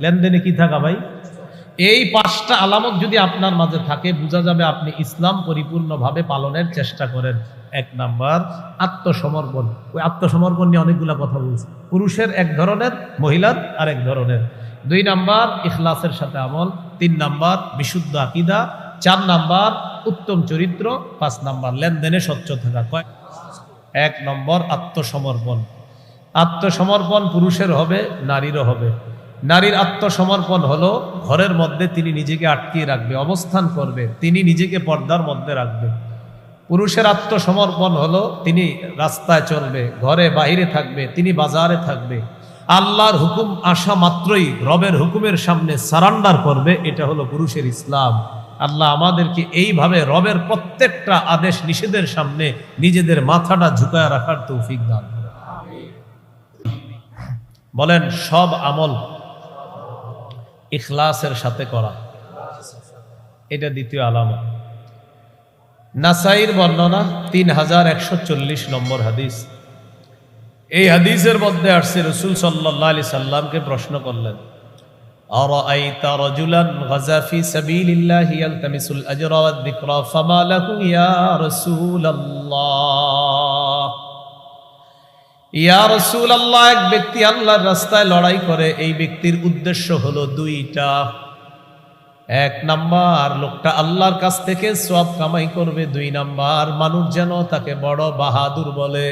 লেনদেনে কি থাকা ভাই? এই পাঁচটা আলামত যদি আপনার মাঝে থাকে, বোঝা যাবে আপনি ইসলাম পরিপূর্ণভাবে পালনের চেষ্টা করেন। এক নাম্বার, আত্মসমর্পণ। ওই আত্মসমর্পণ নিয়ে অনেকগুলা কথা বলছে। পুরুষের এক ধরনের, মহিলার আর এক ধরনের। দুই নাম্বার, ইখলাসের সাথে আমল। তিন নাম্বার, বিশুদ্ধ আকিদা। চার নাম্বার, উত্তম চরিত্র। পাঁচ নাম্বার, লেনদেনে স্বচ্ছ থাকা। কয়? এক নম্বর, আত্মসমর্পণ। আত্মসমর্পণ পুরুষের হবে, নারীরও হবে। নারীর আত্মসমর্পণ হলো, ঘরের মধ্যে তিনি নিজেকে আটকিয়ে রাখবে, অবস্থান করবে, তিনি নিজেকে পর্দার মধ্যে রাখবে। পুরুষের আত্মসমর্পণ হলো, তিনি রাস্তায় চলবে, ঘরে বাইরে থাকবে, তিনি বাজারে থাকবে। আল্লাহর হুকুম আসা মাত্রই রবের হুকুমের সামনে সারান্ডার করবে, এটা হলো পুরুষের ইসলাম। আল্লাহ আমাদেরকে এইভাবে রবের প্রত্যেকটা আদেশ নিষেধের সামনে নিজেদের মাথাটা ঝুঁকায় রাখার তৌফিক দান বলেন, সব আমল ইখলাসের সাথে করা এটা দ্বিতীয় আলামত নাসাইর বর্ণনা তিন হাজার একশো চল্লিশ নম্বর হাদিস এই হাদিসের মধ্যে আসছে রসুল সাল্লাহ আলি সাল্লামকে প্রশ্ন করলেন أرأيت رجلا غزا في سبيل الله يلتمس الأجر والذكرى فما له يا رسول الله ইয়া রসুল আল্লাহ এক ব্যক্তি আল্লাহর রাস্তায় লড়াই করে, এই ব্যক্তির উদ্দেশ্য হলো দুইটা। এক নাম্বার, লোকটা আল্লাহর কাছ থেকে সব কামাই করবে, দুই নাম্বার, মানুষ যেন তাকে বড় বাহাদুর বলে।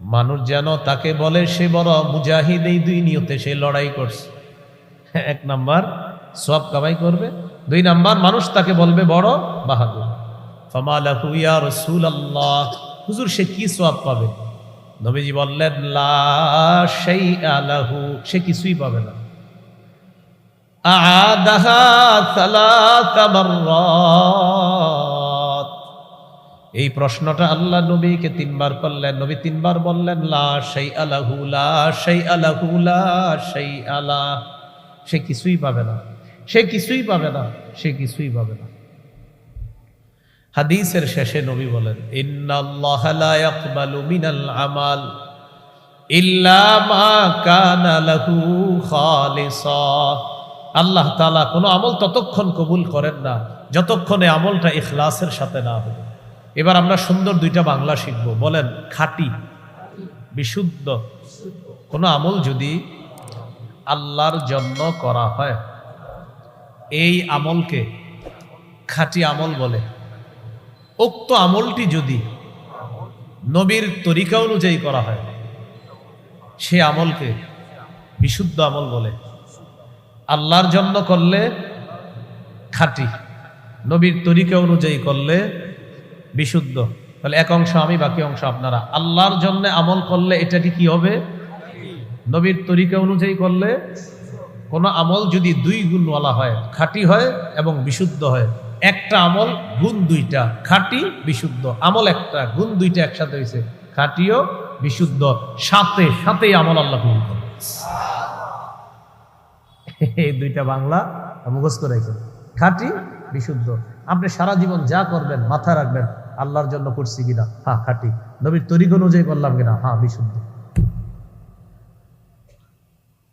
মানুষ যেন তাকে বলে, সে বড় মুজাহিদ, এই দুই নিয়তে সে লড়াই করছে। এক নাম্বার সব কামাই করবে, দুই নাম্বার, মানুষ তাকে বলবে বড় বাহাদুর। ফমালাহু ইয়া রসুল আল্লাহ হুজুর, সে কি সব পাবে? নবীজি বললেন, লা শাইআ লাহু সে কিছুই পাবে না। এই প্রশ্নটা আল্লাহ নবীকে তিনবার করলেন। নবী তিনবার বললেন, লা শাইআ লাহু লা শাইআ লাহু লা শাইআ লা সে কিছুই পাবে না। সে কিছুই পাবে না, সে কিছুই পাবে না। হাদিসের শেষে নবী বলেন আমাল আল্লাহ তালা কোনো আমল ততক্ষণ কবুল করেন না, যতক্ষণে আমলটা ইখলাসের সাথে না হবে। এবার আমরা সুন্দর দুইটা বাংলা শিখব। বলেন, খাঁটি, বিশুদ্ধ। কোনো আমল যদি আল্লাহর জন্য করা হয়, এই আমলকে খাঁটি আমল বলে। উক্ত আমলটি যদি নবীর তরিকা অনুযায়ী করা হয়, সে আমলকে বিশুদ্ধ আমল বলে। আল্লাহর জন্য করলে খাঁটি, নবীর তরিকা অনুযায়ী করলে বিশুদ্ধ। তাহলে এক অংশ আমি, বাকি অংশ আপনারা। আল্লাহর জন্য আমল করলে এটাটি কি হবে? নবীর তরিকা অনুযায়ী করলে কোনো আমল যদি দুই গুণওয়ালা হয়, খাঁটি হয় এবং বিশুদ্ধ হয় একটা আমল, গুণ দুইটা। খাঁটি, বিশুদ্ধ। আমল একটা, গুণ দুইটা একসাথে হয়েছে খাঁটিও, বিশুদ্ধ। সাথে, সাথেই আমল আল্লাহ কবুল করে এই দুইটা বাংলা মুখস্থ রেখে। খাঁটি, বিশুদ্ধ। আপনি সারা জীবন যা করবেন মাথা রাখবেন, আল্লাহর জন্য করছি কিনা? হ্যাঁ খাঁটি। নবীর তরিক অনুযায়ী করলাম কিনা? হ্যাঁ বিশুদ্ধ।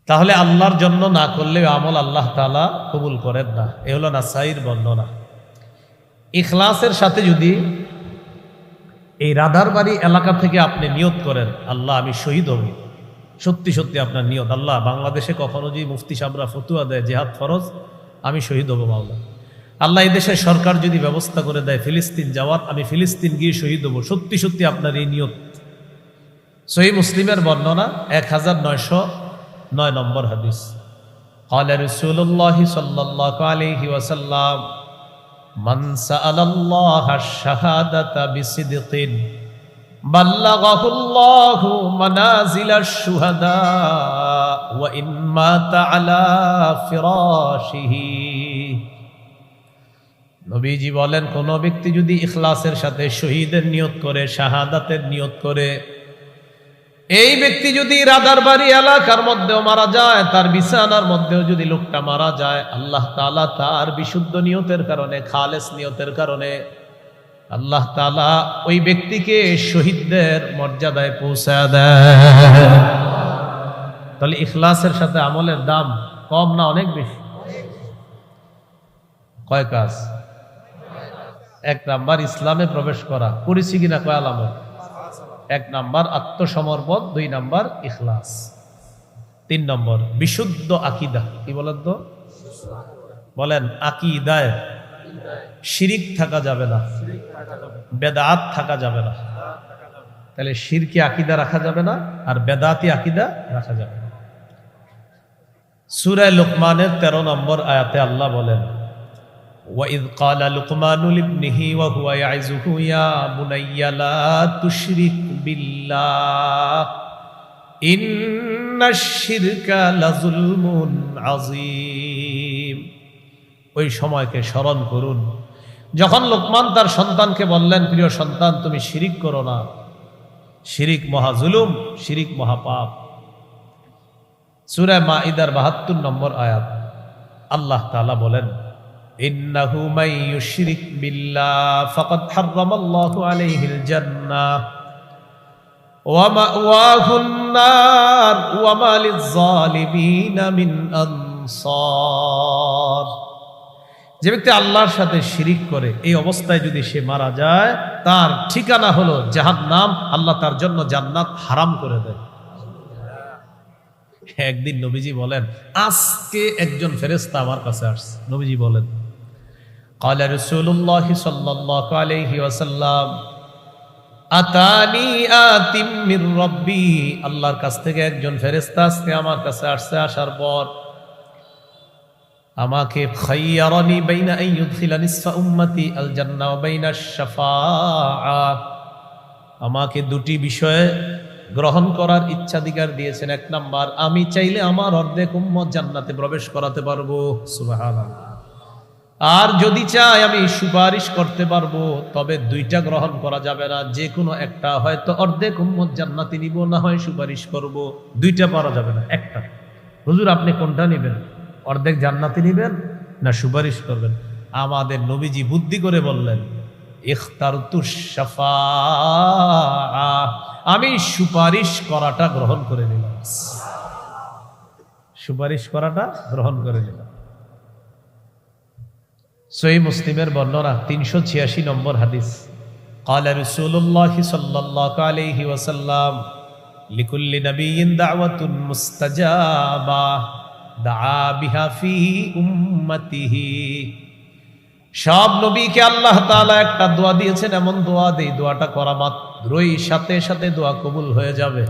তাহলে আল্লাহর জন্য না করলে আমল আল্লাহ তালা কবুল করেন না। এ হলো নাসাইর বর্ণনা। ইখলাসের সাথে যদি এই রাধারবাড়ি এলাকা থেকে আপনি নিয়ত করেন আল্লাহ আমি শহীদ হব সত্যি সত্যি আপনার নিয়ত আল্লাহ বাংলাদেশে কখনো যদি মুফতি সাবরা ফতুয়া দেয় জেহাদ ফরজ আমি শহীদ হব মাওলা আল্লাহ এই দেশের সরকার যদি ব্যবস্থা করে দেয় ফিলিস্তিন যাওয়ার আমি ফিলিস্তিন গিয়ে শহীদ হব সত্যি সত্যি আপনার এই নিয়ত সহি মুসলিমের বর্ণনা এক হাজার নয়শো নয় নম্বর হাদিস قال رسول الله صلى الله عليه وسلم من سأل الله الشهادة بصدق بلغه الله منازل الشهداء وإن مات على فراشه নবীজি বলেন কোন ব্যক্তি যদি ইখলাসের সাথে শহীদের নিয়ত করে শাহাদাতের নিয়ত করে এই ব্যক্তি যদি রাদার বাড়ি এলাকার মধ্যেও মারা যায়, তার বিছানার মধ্যেও যদি লোকটা মারা যায়, আল্লাহ তালা তার বিশুদ্ধ নিয়তের কারণে, খালেস নিয়তের কারণে আল্লাহ তালা ওই ব্যক্তিকে শহীদদের মর্যাদায় পৌঁছা দেয়। তাহলে ইখলাসের সাথে আমলের দাম কম না অনেক বেশি? কয় কাজ? এক নাম্বার, ইসলামে প্রবেশ করা। করেছি কিনা, কয় আলামত? এক নাম্বার আত্মসমর্পণ, দুই নাম্বার ইখলাস। তিন নম্বর বিশুদ্ধ আকিদা। কি বলেন তো? বলেন, আকিদায় শিরিক থাকা যাবে না, বেদাত থাকা যাবে না। তাহলে শিরকি আকিদা রাখা যাবে না আর বেদাতি আকিদা রাখা যাবে না। সুরায় লোকমানের তেরো নম্বর আয়াতে আল্লাহ বলেন وَإِذْ قَالَ لُقْمَانُ لِابْنِهِ وَهُوَ يَعِظُهُ يَا بُنَيَّ لَا تُشْرِكْ بِاللَّهِ إِنَّ الشِّرْكَ لَظُلْمٌ عَظِيمٌ ওই সময়কে স্মরণ করুন যখন লোকমান তার সন্তানকে বললেন প্রিয় সন্তান তুমি শিরিক করো না শিরিক মহাজুলুম শিরিক মহাপাপ সুরায় মা ইদার বাহাত্তর নম্বর আয়াত আল্লাহ তাআলা বলেন মাই ইউশরিক বিল্লাহ ফাকাদ হাররামাল্লাহু আলাইহিল জান্নাহ। ওয়া মাওয়াহুন নার ওয়া মা লিয-যালিমিনা মিন আনসার। যে ব্যক্তি আল্লাহর সাথে শিরিক করে, এই অবস্থায় যদি সে মারা যায়, তার ঠিকানা হলো জাহান্নাম, আল্লাহ তার জন্য জান্নাত হারাম করে দেয়। একদিন নবীজি বলেন, আজকে একজন ফেরেস্তা আমার কাছে আসছে। নবীজি বলেন قال رسول الله صلى الله عليه وسلم আতানি আতিম মির রব্বি আল্লাহর কাছ থেকে একজন ফেরেশতা আজকে আমার কাছে আসছে আসার পর আমাকে খাইয়ারানি বাইনা আন ইউদখিলা নিসফা উম্মতি আল জান্নাহ ওয়া বাইনা শাফাআ আমাকে দুটি বিষয়ে গ্রহণ করার ইচ্ছাধিকার দিয়েছেন এক নাম্বার আমি চাইলে আমার অর্ধেক উম্মত জান্নাতে প্রবেশ করাতে পারবো সুবহানাল্লাহ আর যদি চাই আমি সুপারিশ করতে পারব, তবে দুইটা গ্রহণ করা যাবে না। যে কোনো একটা, হয়তো অর্ধেক উম্মত জান্নাতি নিব, না হয় সুপারিশ করব। দুইটা পারা যাবে না, একটা। হুজুর, আপনি কোনটা নেবেন? অর্ধেক জান্নাতি নিবেন না সুপারিশ করবেন? আমাদের নবীজি বুদ্ধি করে বললেন ইখতারতু শাফাআ আমি সুপারিশ করাটা গ্রহণ করে নিলাম। সুপারিশ করাটা গ্রহণ করে নিলাম। সই মুসলিমের বর্ণনা তিনশো ছিয়াশি নম্বর হাদিস قال رسول الله صلى الله عليه وسلم لكل نبي دعوة مستجابة دعا بها في أمته সব নবীকে আল্লাহ তাআলা একটা দোয়া দিয়েছেন এমন দোয়া দেই দোয়াটা করা মাত্রই সাথে সাথে দোয়া কবুল হয়ে যাবে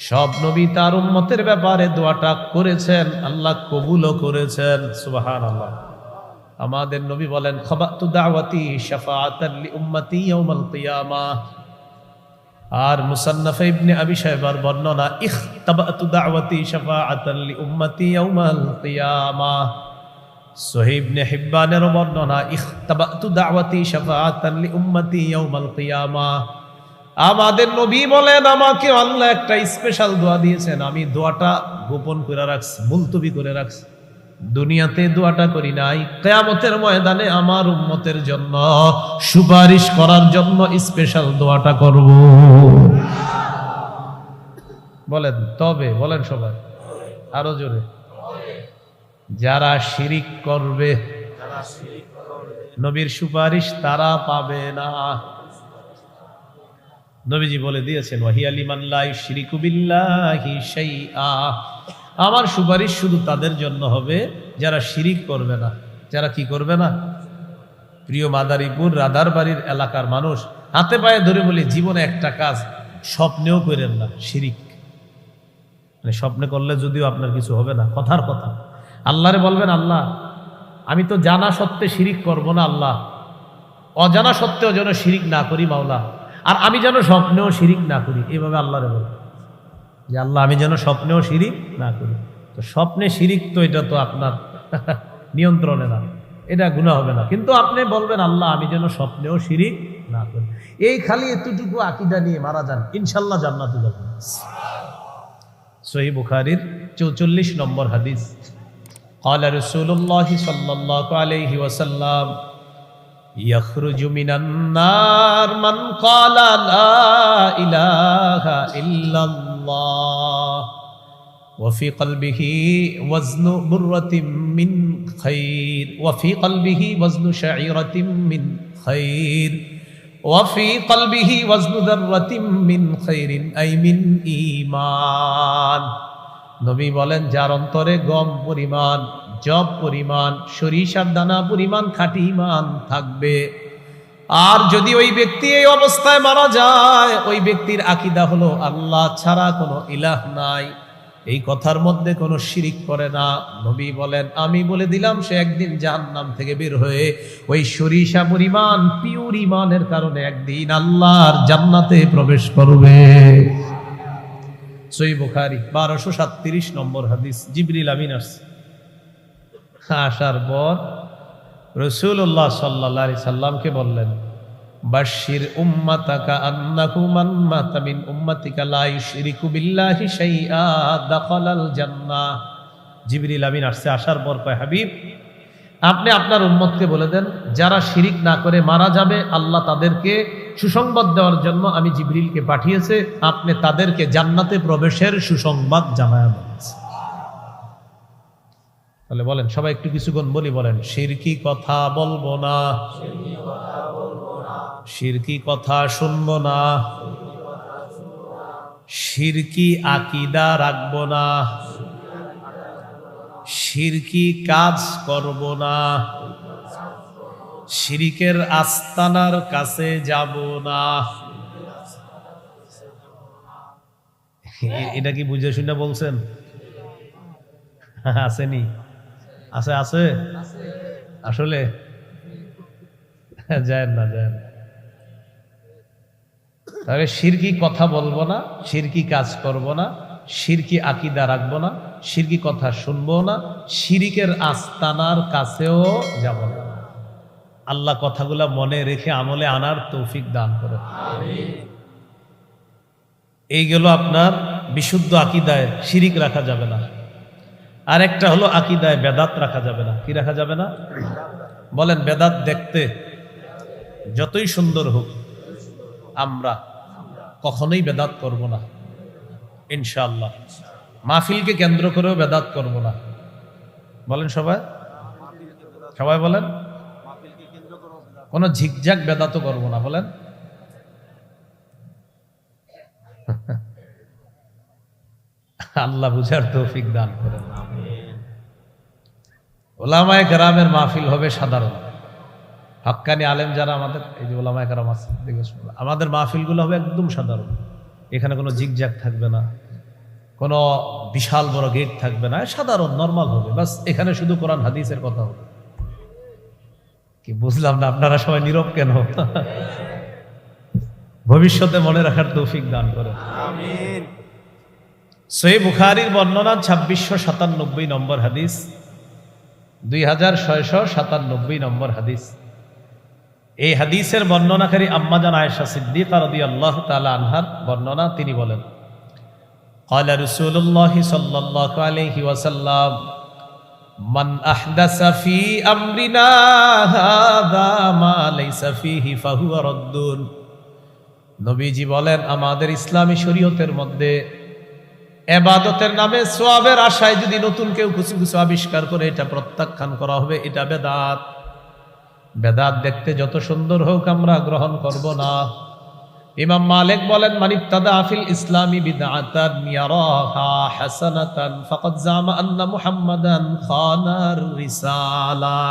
সব নবী তার উম্মতের ব্যাপারে দোয়াটা করেছেন আল্লাহ কবুলও করেছেন সুবহানাল্লাহ আমাদের নবী বলেন, খবাতু দাওয়াতি শাফাআতান লি উম্মতি ইয়াউমাল কিয়ামাহ আর মুসান্নাফ ইবনে আবি বর্ণনা ইখতাবাতু দাওয়াতি শাফাআতান লি উম্মতি ইয়াউমাল কিয়ামাহ সহিহ ইবনে হিব্বানের বর্ণনা ইখতাবাতু দাওয়াতি শাফাআতান লি উম্মতি ইয়াউমাল কিয়ামাহ আমাদের নবী বলেন, আমাকে আল্লাহ একটা স্পেশাল দোয়া দিয়েছেন, আমি দোয়াটা গোপন করে রাখছি, মুলতবি করে রাখছি। দুনিয়াতে দোয়াটা করি নাই। কেয়ামতের ময়দানে আমার উম্মতের জন্য সুপারিশ করার জন্য স্পেশাল দোয়াটা করব। বলেন, তবে, বলেন সবাই, আরও জোরে। যারা শিরিক করবে, নবীর সুপারিশ তারা পাবে না। নবীজি বলে দিয়েছেন ওয়াহিয়ালিমাল্লাহ শিরিকু বিল্লাহি শাইআ। আমার সুপারিশ শুধু তাদের জন্য হবে, যারা শিরিক করবে না। যারা কি করবে না? প্রিয় মাদারীপুর রাধার বাড়ির এলাকার মানুষ, হাতে পায়ে ধরে বলি, জীবনে একটা কাজ স্বপ্নেও করেন না, শিরিক। মানে স্বপ্নে করলে যদিও আপনার কিছু হবে না, কথার কথা। আল্লাহরে বলবেন, আল্লাহ, আমি তো জানা সত্ত্বে শিরিক করব না, আল্লাহ। অজানা সত্ত্বেও যেন শিরিক না করি, মাওলা। আর আমি যেন স্বপ্নেও শিরিক না করি। এইভাবে আল্লাহরে বলবেন। যে আল্লাহ আমি যেন স্বপ্নেও শিরিক না করি তো স্বপ্নে শিরিক তো এটা তো আপনার নিয়ন্ত্রণে না এটা গুণা হবে না কিন্তু আপনি বলবেন আল্লাহ আমি যেন স্বপ্নেও শিরিক না করি এই খালি এতটুকু আকিদা নিয়ে মারা যান ইনশাল্লাহ জান্নাতে যাবেন সহি বুখারির চৌচল্লিশ নম্বর হাদিস قال رسول الله صلى الله عليه وسلم يخرج من النار من قال لا إله إلا الله وفي قلبه وزن برة من خير وفي قلبه وزن شعيرة من خير وفي قلبه وزن ذرة من خير أي من إيمان নবী বলেন যার অন্তরে গম পরিমাণ জব পরিমাণ সরিষার দানা পরিমাণ খাঁটি ইমান থাকবে আর যদি ওই ব্যক্তি এই অবস্থায় মারা যায়, ওই ব্যক্তির আকিদা হলো আল্লাহ ছাড়া কোনো ইলাহ নাই। এই কথার মধ্যে কোনো শিরিক করে না। নবী বলেন, আমি বলে দিলাম, সে একদিন জাহান্নাম থেকে বের হয়ে ওই সরিষা পরিমাণ, পিউর ইমানের কারণে একদিন আল্লাহর জান্নাতে প্রবেশ করবে। সই বুখারি, বারোশো সাতত্রিশ নম্বর হাদিস, জিবরিল আমিন আসছে। আসার পর রসুল্লাহ সাল্লাহ সাল্লামকে বললেন বাশির উম্মাতাকা আন্নাহু মান মাতা উম্মাতিকা লা ইউশরিকু বিল্লাহি আসছে, আসার পর কয়, হাবিব, আপনি আপনার উম্মতকে বলে দেন, যারা শিরিক না করে মারা যাবে, আল্লাহ তাদেরকে সুসংবাদ দেওয়ার জন্য আমি জিবরিলকে পাঠিয়েছে, আপনি তাদেরকে জান্নাতে প্রবেশের সুসংবাদ জানায় তাহলে বলেন, সবাই একটু কিছুক্ষণ বলি, বলেন শিরকি কথা বলব না। শিরকি কথা শুনব না। শিরকি আকিদা রাখব না। শিরকি কাজ করব না। শিরিকের আস্তানার কাছে যাব না। এটা কি বুঝে শুনে বলছেন? আসেনি। আছে আছে? আসলে? যায় না যায় না। তাহলে শিরকি কথা বলব না শিরকি কাজ করব না শিরকি আকিদা রাখব না শিরকি কথা শুনব না শিরিকের আস্তানার কাছেও যাব না। আল্লাহ কথাগুলা মনে রেখে আমলে আনার তৌফিক দান করে এই গেল আপনার বিশুদ্ধ আকিদায় শিরিক রাখা যাবে না। আর একটা হলো আকিদায় বেদাত রাখা যাবে না। কি রাখা যাবে না? বলেন, বেদাত দেখতে যতই সুন্দর হোক, আমরা কখনোই বেদাত করব না। ইনশাল্লাহ মাহফিলকে কেন্দ্র করেও বেদাত করব না। বলেন সবাই। সবাই বলেন। কোনো ঝিকঝাক বেদাতও করব না। বলেন। আল্লাহ বুঝার তৌফিক দান করেন ওলামায় কেরামের মাহফিল হবে সাধারণ। হাক্কানি আলেম যারা আমাদের, এই যে ওলামায় কেরাম আছে আমাদের মাহফিলগুলো হবে একদম সাধারণ। এখানে কোনো জিগজ্যাগ থাকবে না, কোনো বিশাল বড় গেট থাকবে না, সাধারণ, নর্মাল হবে। বাস, এখানে শুধু কোরআন, হাদিসের কথা হবে। কি বুঝলাম না, আপনারা সবাই নীরব কেন? ভবিষ্যতে মনে রাখার তৌফিক দান করে সই বুখারির বর্ণনা ছাব্বিশশো সাতানব্বই নম্বর হাদিস দুই হাজার ছয়শো সাতানব্বই নম্বর হাদিস এই হাদিসের বর্ণনাকারী আম্মাজান আয়েশা সিদ্দিকা রদি আল্লাহ তালা আনহার বর্ণনা তিনি বলেন قال رسول الله صلى الله عليه وسلم من أحدث في أمرنا هذا ما ليس فيه فهو رد নবীজি বলেন আমাদের ইসলামী শরীয়তের মধ্যে এবাদতের নামে সোয়াবের আশায় যদি নতুন কেউ কিছু কিছু আবিষ্কার করে, এটা প্রত্যাখ্যান করা হবে, এটা বেদাত। বেদাত দেখতে যত সুন্দর হোক আমরা গ্রহণ করব না। ইমাম মালিক বলেন মানিবতাদা আফিল ইসলামী বিদআতান ইয়ারাহা হাসানাতান ফাকাদ জামা আন্না মুহাম্মাদান খানার রিসালা।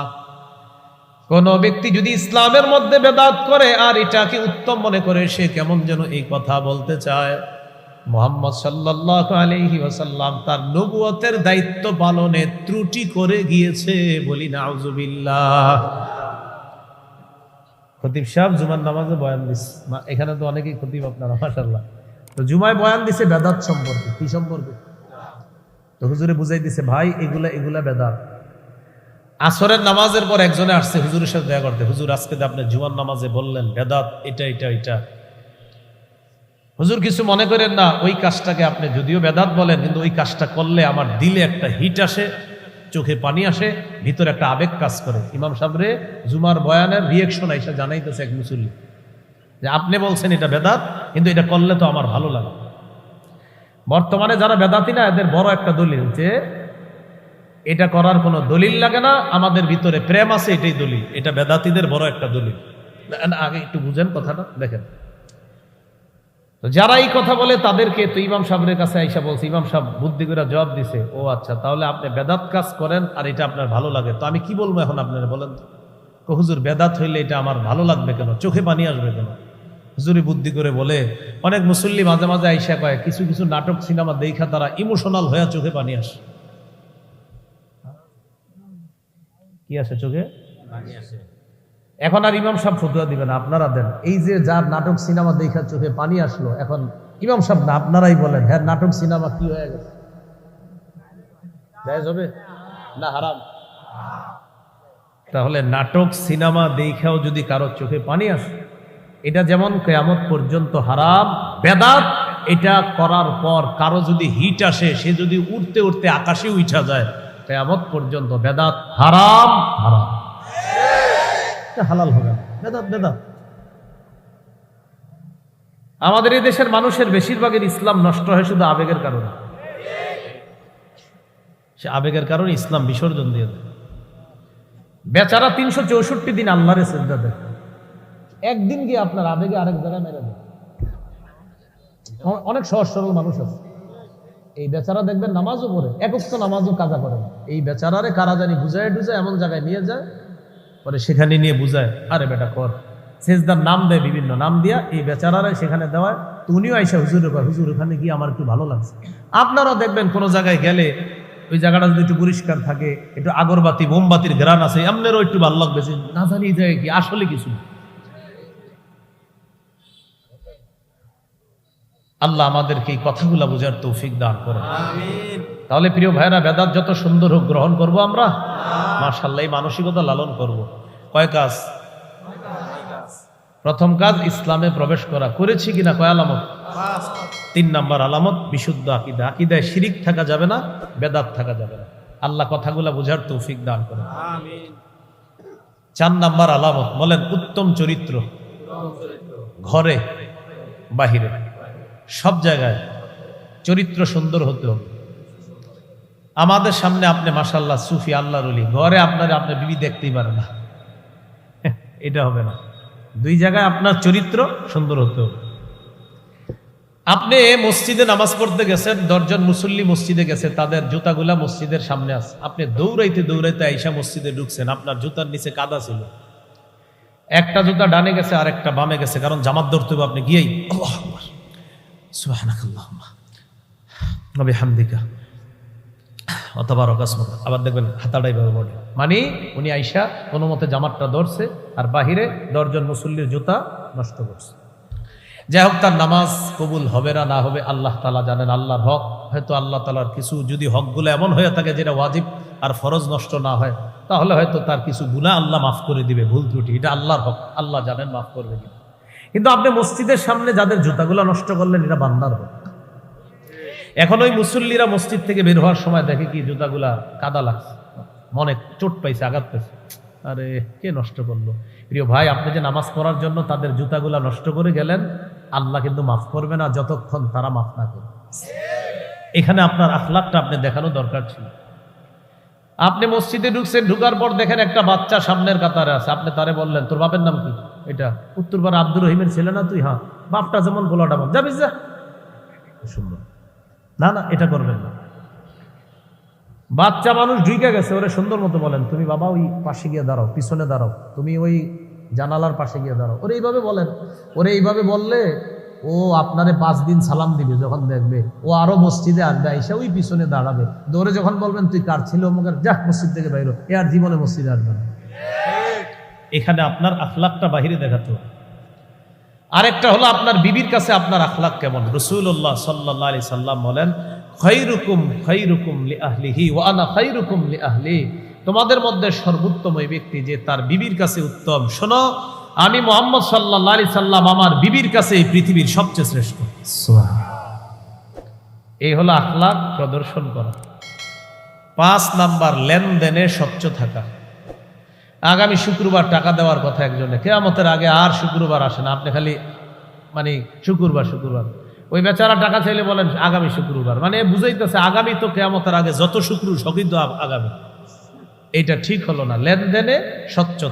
কোন ব্যক্তি যদি ইসলামের মধ্যে বেদাত করে, আর এটাকে উত্তম মনে করে, সে কেমন যেন এই কথা বলতে চায়। মোহাম্মদ সাল্লাল্লাহু আলাইহি ওয়াসাল্লাম তার নবুয়তের দায়িত্ব পালনে ত্রুটি করে গিয়েছে বলি, নাউজুবিল্লাহ। খতিব সাহেব জুমার নামাজে বয়ান দিস এখানে তো অনেকেই খতিব আপনারা মাশাল্লাহ তো জুমায় বয়ান দিছে বেদাত সম্পর্কে, কি সম্পর্কে? তো হুজুরে বুঝাই দিছে, ভাই, এগুলা এগুলা বেদাত। আসরের নামাজের পর একজনে আসছে, হুজুরের সাথে দেখা করতে, হুজুর, আজকে আপনি জুমার নামাজে বললেন, বেদাত, এটা এটা এটা। হুজুর কিছু মনে করেন না, ওই কাজটাকে আপনি যদিও বেদাত বলেন, কিন্তু ওই কাজটা করলে আমার দিলে একটা হিট আসে, চোখে পানি আসে, ভিতরে একটা আবেগ কাজ করে। ইমাম সাবরে জুমার বয়ানের রিয়েকশন আইসা জানাইতেছে এক মুসল্লি। যে আপনি বলছেন এটা বেদাত, কিন্তু এটা করলে তো আমার ভালো লাগে। বর্তমানে যারা বেদাতি না, এদের বড় একটা দলিল যে, এটা করার কোনো দলিল লাগে না, আমাদের ভিতরে প্রেম আছে এটাই দলিল। এটা বেদাতিদের বড় একটা দলিল। আগে একটু বুঝেন কথাটা, দেখেন। তো যারা এই কথা বলে তাদেরকে তো ইমাম সাহেবের কাছে আইসা বলছে, ইমাম সাহেব বুদ্ধি করে জবাব দিছে, ও আচ্ছা তাহলে আপনি বেদাত কাজ করেন আর এটা আপনার ভালো লাগে। তো আমি কি বলব এখন আপনারা বলেন তো? হুজুর, বেদাত হইলে এটা আমার ভালো লাগবে কেন? চোখে পানি আসবে কেন? হুজুরি বুদ্ধি করে বলে, অনেক মুসল্লি মাঝে মাঝে আইসা কয়, কিছু কিছু নাটক, সিনেমা দেখা তারা ইমোশনাল হয়ে চোখে পানি আসে। কি আসে চোখে? এখন আর ইমাম সাহেব ফতুয়া দিবেন আপনারা দেন। এই যে যার নাটক সিনেমা দেখা চোখে পানি আসলো, এখন ইমাম সাহেব না, আপনারাই বলেন হ্যাঁ নাটক সিনেমা কি হয়ে গেছে? হবে? না, হারাম। তাহলে নাটক সিনেমা দেখাও যদি কারও চোখে পানি আসে, এটা যেমন কেয়ামত পর্যন্ত হারাম, বেদাত, এটা করার পর কারও যদি হিট আসে, সে যদি উঠতে উঠতে আকাশে উঠা যায়, কেয়ামত পর্যন্ত বেদাত হারাম হারাম। হালাল হবে বেদাত বেদাত। আমাদের এই দেশের মানুষের বেশিরভাগের ইসলাম নষ্ট হয় শুধু আবেগের কারণে। সে আবেগের কারণে ইসলাম বিসর্জন দিয়ে দেয়। বেচারা তিনশো চৌষট্টি দিন আল্লাহরে শ্রদ্ধা দেয়। একদিন গিয়ে আপনার আবেগে আরেক জায়গায় মেরে দেয়। অনেক সহজ সরল মানুষ আছে। এই বেচারা দেখবেন নামাজও পড়ে একক তো নামাজও কাজা করে না। এই বেচারারে কারা জানি বুঝায় টুজায় এমন জায়গায় নিয়ে যায় পরে সেখানে নিয়ে বুঝায়, আরে বেটা কর। সেজদার নাম দেয়, বিভিন্ন নাম দিয়া এই বেচারারে সেখানে দেওয়ায়। তো উনিও আইসা, হুজুরে কয় হুজুর, ওখানে গিয়ে আমার একটু ভালো লাগছে। আপনারাও দেখবেন কোনো জায়গায় গেলে ওই জায়গাটা যদি একটু পরিষ্কার থাকে, একটু আগরবাতি, মোমবাতির গ্রান আছে আপনারও একটু ভালো লাগবে যে না জানি এই জায়গায় কি, আসলে কিছু আল্লাহ আমাদেরকে এই কথাগুলা বোঝার তৌফিক দান করে তাহলে প্রিয় ভাইরা বেদাত যত সুন্দর হোক গ্রহণ করব আমরা? মাশাল্লাহ এই মানসিকতা লালন করব। কয় কাজ? প্রথম কাজ ইসলামে প্রবেশ করা। করেছি কিনা? কয় আলামত? তিন নাম্বার আলামত বিশুদ্ধ আকিদা। আকিদায় শিরিক থাকা যাবে না বেদাত থাকা যাবে না। আল্লাহ কথাগুলা বোঝার তৌফিক দান করে চার নাম্বার আলামত বলেন উত্তম চরিত্র। ঘরে বাহিরে। সব জায়গায় চরিত্র সুন্দর হতে হবে। আমাদের সামনে আপনি মাসাল্লাহ সুফি আল্লাহর অলি ঘরে আপনার আপনার বিবি দেখতেই পারে না। এটা হবে না। দুই জায়গায় আপনার চরিত্র সুন্দর হতে হবে। আপনি মসজিদে নামাজ পড়তে গেছেন, দশজন মুসল্লি মসজিদে গেছে, তাদের জুতাগুলা মসজিদের সামনে আছে। আপনি দৌড়াইতে দৌড়াইতে আইসা মসজিদে ঢুকছেন, আপনার জুতার নিচে কাদা ছিল। একটা জুতা ডানে গেছে আর একটা বামে গেছে, কারণ জামাত ধরতে হবে, আপনি গিয়েই। আল্লাহু অথবা রকাসমত আবার দেখবেন হাতাটাই ভাবে বলে। মানে উনি আইসা কোনো মতে জামাতটা ধরছে আর বাহিরে দশজন মুসল্লির জুতা নষ্ট করছে। যাই হোক, তার নামাজ কবুল হবে না না হবে আল্লাহ তালা জানেন আল্লাহর হক। হয়তো আল্লাহ তালার কিছু যদি হকগুলো এমন হয়ে থাকে যেটা ওয়াজিব আর ফরজ নষ্ট না হয়, তাহলে হয়তো তার কিছু গুণা আল্লাহ মাফ করে দিবে, ভুল ত্রুটি। এটা আল্লাহর হক, আল্লাহ জানেন মাফ করবে কিন্তু আপনি মসজিদের সামনে যাদের জুতাগুলো নষ্ট করলেন এটা বান্দার হক। এখন ওই মুসল্লিরা মসজিদ থেকে বের হওয়ার সময় দেখে কি জুতাগুলা কাদা লাগছে। মনে চোট পাইছে, আঘাত পাইছে। আরে, কে নষ্ট করল? প্রিয় ভাই, আপনি যে নামাজ পড়ার জন্য তাদের জুতাগুলা নষ্ট করে গেলেন, আল্লাহ কিন্তু মাফ করবে না, যতক্ষণ তারা মাফ না করবে এখানে আপনার আখলাকটা আপনি দেখানো দরকার ছিল। আপনি মসজিদে ঢুকছেন, ঢুকার পর দেখেন একটা বাচ্চা সামনের কাতারে আছে। আপনি তারে বললেন, তোর বাপের নাম কি? এটা উত্তরবার আব্দুর রহিমের ছেলে না তুই? হ্যাঁ বাপটা যেমন গোলাটা বাপ। যাবিস যা। সুন্দর। না না, এটা করবেন না। বাচ্চা মানুষ ঢুকে গেছে, ওরে সুন্দর মতো বলেন, তুমি বাবা ওই পাশে গিয়ে দাঁড়াও, পিছনে দাঁড়াও, তুমি ওই জানালার পাশে গিয়ে দাঁড়াও। ওরে এইভাবে বলেন, ওরে এইভাবে বললে ও আপনারে পাঁচ দিন সালাম দিবে যখন দেখবে, ও আরও মসজিদে আসবে, আইসা ওই পিছনে দাঁড়াবে। দৌড়ে যখন বলবেন, তুই কার ছিল? অমুকের যাক, মসজিদ থেকে বাইরো এ আর জীবনে মসজিদে আসবে না। এখানে আপনার আখলাকটা বাহিরে দেখাতে হবে। আরেকটা হলো আপনার বিবির কাছে আপনার আখলাক কেমন? রসুল্লাহ সাল্লাহ আলি সাল্লাম বলেন, খৈরুকুম খৈরুকুম লি আহলিহি ও আনা খৈরুকুম লি আহলি তোমাদের মধ্যে সর্বোত্তম ওই ব্যক্তি যে তার বিবির কাছে উত্তম। শোনো, আমি মোহাম্মদ সাল্লাহ আলি সাল্লাম আমার বিবির কাছে এই পৃথিবীর সবচেয়ে শ্রেষ্ঠ। এই হলো আখলাক প্রদর্শন করা। পাঁচ নাম্বার, লেনদেনে স্বচ্ছ থাকা। আগামী শুক্রবার টাকা দেওয়ার কথা একজনে, কেয়ামতের আগে আর শুক্রবার আসে না, আপনি খালি মানে শুক্রবার শুক্রবার। ওই বেচারা টাকা চাইলে বলেন, আগামী শুক্রবার। মানে বুঝাইতেছে, আগামী তো কেয়ামতের আগে যত শুক্র সকিত আগামী। এটা ঠিক হলো না। লেনদেনে স্বচ্ছতা।